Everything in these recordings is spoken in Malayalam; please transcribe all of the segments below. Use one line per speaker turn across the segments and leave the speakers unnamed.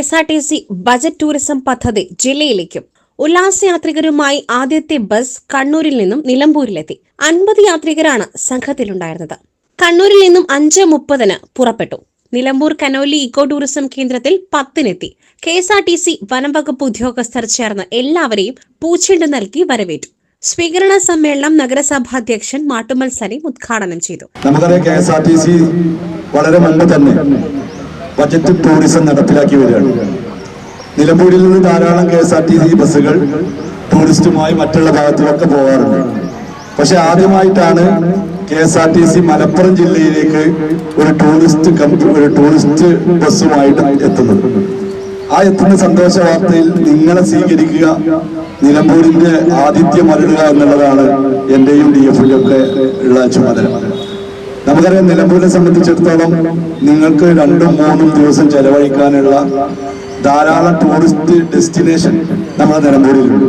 S R T C budget tourism പദ്ധതി ജില്ലയിലേക്കും. ഉല്ലാസയാത്രികരുമായി ആദ്യത്തെ ബസ് കണ്ണൂരിൽ നിന്നും നിലമ്പൂരിലെത്തി. അൻപത് യാത്രികരാണ് സംഘത്തിലുണ്ടായിരുന്നത്. കണ്ണൂരിൽ നിന്നും അഞ്ച് മുപ്പതിന് പുറപ്പെട്ടു. നിലമ്പൂർ കനോലി ഇക്കോ ടൂറിസം കേന്ദ്രത്തിൽ പത്തിനെത്തി. K S R T C വനംവകുപ്പ് ഉദ്യോഗസ്ഥർ ചേർന്ന് എല്ലാവരെയും പൂച്ചെണ്ട് നൽകി വരവേറ്റു. സ്വീകരണ സമ്മേളനം നഗരസഭാ അധ്യക്ഷൻ മാട്ടുമൽ സലീം ഉദ്ഘാടനം ചെയ്തു.
നമുക്കറിയാം K S R T C വളരെ മുമ്പ് തന്നെ ബജറ്റ് ടൂറിസം നടപ്പിലാക്കി വരികയാണ്. നിലമ്പൂരിൽ നിന്ന് ധാരാളം K S R T C ബസ്സുകൾ ടൂറിസ്റ്റുമായി മറ്റുള്ള ഭാഗത്തുമൊക്കെ പോകാറുണ്ട്. പക്ഷെ ആദ്യമായിട്ടാണ് K S R T C Malappuram ജില്ലയിലേക്ക് ഒരു ടൂറിസ്റ്റ് ഒരു ടൂറിസ്റ്റ് ബസ്സുമായിട്ട് എത്തുന്നത്. ആ എത്തുന്ന സന്തോഷ വാർത്തയിൽ നിങ്ങളെ സ്വീകരിക്കുക നിലമ്പൂരിന്റെ ആതിഥ്യം അരുടുക എന്നുള്ളതാണ് എന്റെയും ഡി എഫിലൊക്കെ ഉള്ള ചുമതല. നമുക്കറിയാം നിലമ്പൂരിനെ സംബന്ധിച്ചിടത്തോളം നിങ്ങൾക്ക് രണ്ടും മൂന്നും ദിവസം ചെലവഴിക്കാനുള്ള ധാരാളം ടൂറിസ്റ്റ് ഡെസ്റ്റിനേഷൻ നമ്മുടെ നിലമ്പൂരിലുണ്ട്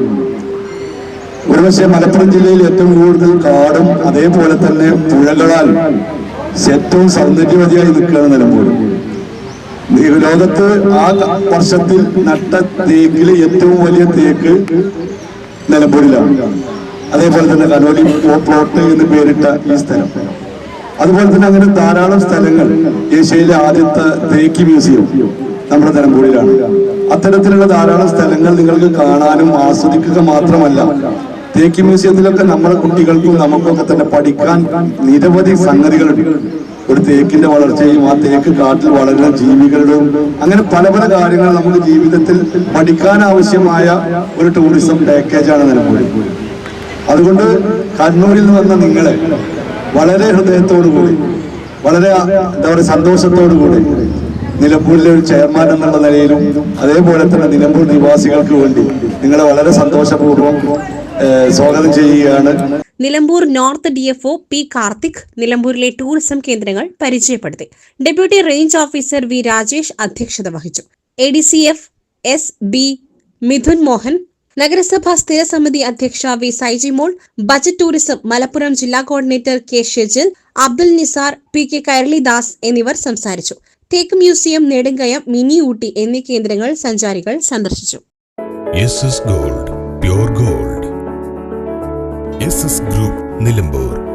ഒരുപക്ഷെ മലപ്പുറം ജില്ലയിൽ ഏറ്റവും കൂടുതൽ കാടും അതേപോലെ തന്നെ പുഴകളാൽ ഏറ്റവും സൗന്ദര്യവതിയായി നിൽക്കുകയാണ് നിലമ്പൂർ. ലോകത്ത് ആ വർഷത്തിൽ നട്ട തേക്കിൽ ഏറ്റവും വലിയ തേക്ക് നിലമ്പൂരിലാണ്. അതേപോലെ തന്നെ കനോലി പ്ലോട്ട് എന്ന് പേരിട്ട ഈ സ്ഥലം. അതുപോലെ തന്നെ അങ്ങനെ ധാരാളം സ്ഥലങ്ങൾ ഏഷ്യയിലെ ആദ്യത്തെ തേക്ക് മ്യൂസിയം നമ്മുടെ നിലമ്പൂരിലാണ് അത്തരത്തിലുള്ള ധാരാളം സ്ഥലങ്ങൾ നിങ്ങൾക്ക് കാണാനും ആസ്വദിക്കുക മാത്രമല്ല തേക്ക് മ്യൂസിയത്തിലൊക്കെ നമ്മുടെ കുട്ടികൾക്കും നമുക്കൊക്കെ തന്നെ പഠിക്കാൻ നിരവധി സംഗതികളുണ്ട്. ഒരു തേക്കിന്റെ വളർച്ചയും ആ തേക്ക് കാട്ടിൽ വളരുന്ന ജീവികളുടെയും അങ്ങനെ പല പല കാര്യങ്ങൾ നമുക്ക് ജീവിതത്തിൽ പഠിക്കാൻ ആവശ്യമായ ഒരു ടൂറിസം പാക്കേജാണ് നിലമ്പൂർ അതുകൊണ്ട് കണ്ണൂരിൽ നിന്ന് വന്ന നിങ്ങളെ വളരെ ഹൃദയത്തോടു കൂടി വളരെ എന്താ പറയുക സന്തോഷത്തോടു കൂടി നിലമ്പൂരിലെ ഒരു ചെയർമാൻ എന്നുള്ള നിലയിലും അതേപോലെ തന്നെ നിലമ്പൂർ നിവാസികൾക്ക് വേണ്ടി നിങ്ങളെ വളരെ സന്തോഷപൂർവം സ്വാഗതം ചെയ്യുകയാണ്.
Nilambur north D F O P Karthik നിലമ്പൂരിലെ ടൂറിസം കേന്ദ്രങ്ങൾ പരിചയപ്പെടുത്തി. Deputy range officer V Rajesh അധ്യക്ഷത വഹിച്ചു. A D C F S B Mithun Mohan നഗരസഭാ സ്ഥിരസമിതി അധ്യക്ഷ V Saijimol budget tourism Malappuram ജില്ലാ coordinator K Shejil Abdul Nisar P K Kairalidas എന്നിവർ സംസാരിച്ചു. തേക്ക് മ്യൂസിയം നെടുങ്കയം മിനി ഊട്ടി എന്നീ കേന്ദ്രങ്ങൾ സഞ്ചാരികൾ സന്ദർശിച്ചു.
Gold gold group Nilambur